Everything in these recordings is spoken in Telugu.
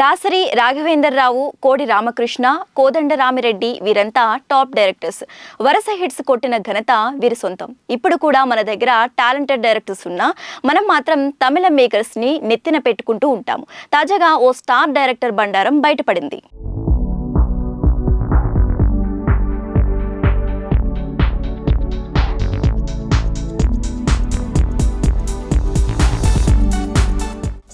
దాసరి రాఘవేందర్రావు కోడి రామకృష్ణ కోదండరామిరెడ్డి వీరంతా టాప్ డైరెక్టర్స్. వరుస హిట్స్ కొట్టిన ఘనత వీరి సొంతం. ఇప్పుడు కూడా మన దగ్గర టాలెంటెడ్ డైరెక్టర్స్ ఉన్నా మనం మాత్రం తమిళ మేకర్స్ని నెత్తిన పెట్టుకుంటూ ఉంటాము. తాజాగా ఓ స్టార్ డైరెక్టర్ బండారం బయటపడింది.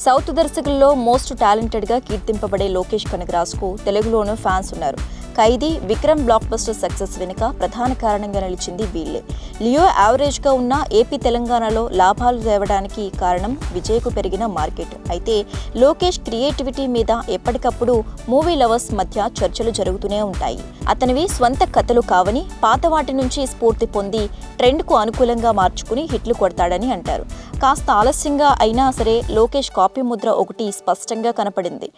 సౌత్ దర్శకుల్లో మోస్ట్ టాలెంటెడ్గా కీర్తింపబడే లోకేష్ కనగరాజ్కు తెలుగులోనూ ఫ్యాన్స్ ఉన్నారు. Khaidi Vikram blockbuster success వెనుక ప్రధాన కారణంగా నిలిచింది వీళ్ళే. లియో యావరేజ్గా ఉన్న ఏపీ తెలంగాణలో లాభాలు తేవడానికి కారణం విజయ్కు పెరిగిన మార్కెట్. అయితే లోకేష్ క్రియేటివిటీ మీద ఎప్పటికప్పుడు మూవీ లవర్స్ మధ్య చర్చలు జరుగుతూనే ఉంటాయి. అతనివి స్వంత కథలు కావని పాత వాటి నుంచి స్ఫూర్తి పొంది ట్రెండ్కు అనుకూలంగా మార్చుకుని హిట్లు కొడతాడని అంటారు. కాస్త ఆలస్యంగా అయినా సరే లోకేష్ కాపీ ముద్ర ఒకటి స్పష్టంగా కనపడింది.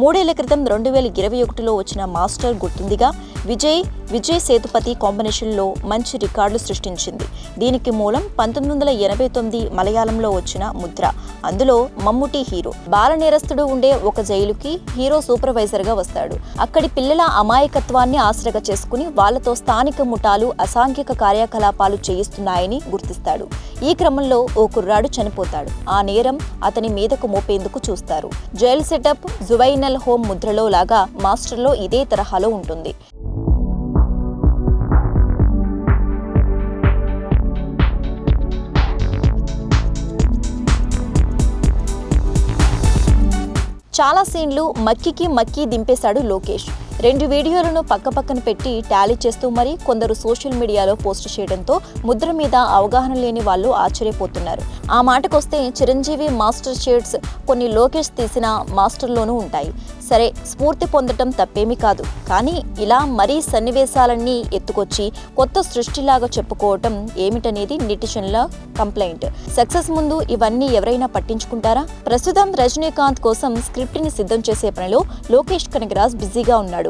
మూడేళ్ళ క్రితం రెండు వేల ఇరవై ఒకటిలో వచ్చిన మాస్టర్ గుర్తుందిగా. విజయ్ విజయ్ సేతుపతి కాంబినేషన్లో మంచి రికార్డులు సృష్టించింది. దీనికి మూలం పంతొమ్మిది వందల ఎనభై తొమ్మిది మలయాళంలో వచ్చిన ముద్ర. అందులో మమ్ముటి హీరో. బాల నేరస్తుడు ఉండే ఒక జైలుకి హీరో సూపర్వైజర్గా వస్తాడు. అక్కడి పిల్లల అమాయకత్వాన్ని ఆశ్రగా చేసుకుని వాళ్ళతో స్థానిక ముఠాలు అసాంఘిక కార్యకలాపాలు చేయిస్తున్నాయని గుర్తిస్తాడు. ఈ క్రమంలో ఓ కుర్రాడు చనిపోతాడు. ఆ నేరం అతని మీదకు మోపేందుకు చూస్తారు. జైల్ సెటప్ జువైనల్ హోమ్ ముద్రలో లాగా మాస్టర్లో ఇదే తరహాలో ఉంటుంది. చాలా సీన్లు మక్కికి మక్కి దింపేశాడు లోకేష్. రెండు వీడియోలను పక్కపక్కన పెట్టి టాలీ చేస్తూ మరి కొందరు సోషల్ మీడియాలో పోస్ట్ చేయడంతో ముద్ర మీద అవగాహన లేని వాళ్ళు ఆశ్చర్యపోతున్నారు. ఆ మాటకొస్తే చిరంజీవి మాస్టర్ షేడ్స్ కొన్ని లోకేష్ తీసిన మాస్టర్లోనూ ఉంటాయి. సరే స్ఫూర్తి పొందటం తప్పేమీ కాదు. కానీ ఇలా మరీ సన్నివేశాలన్నీ ఎత్తుకొచ్చి కొత్త సృష్టిలాగా చెప్పుకోవటం ఏమిటనేది నెటిజన్ల కంప్లైంట్. సక్సెస్ ముందు ఇవన్నీ ఎవరైనా పట్టించుకుంటారా? ప్రస్తుతం రజనీకాంత్ కోసం స్క్రిప్ట్ని సిద్ధం చేసే పనిలో లోకేష్ కనగరాజ్ బిజీగా ఉన్నాడు.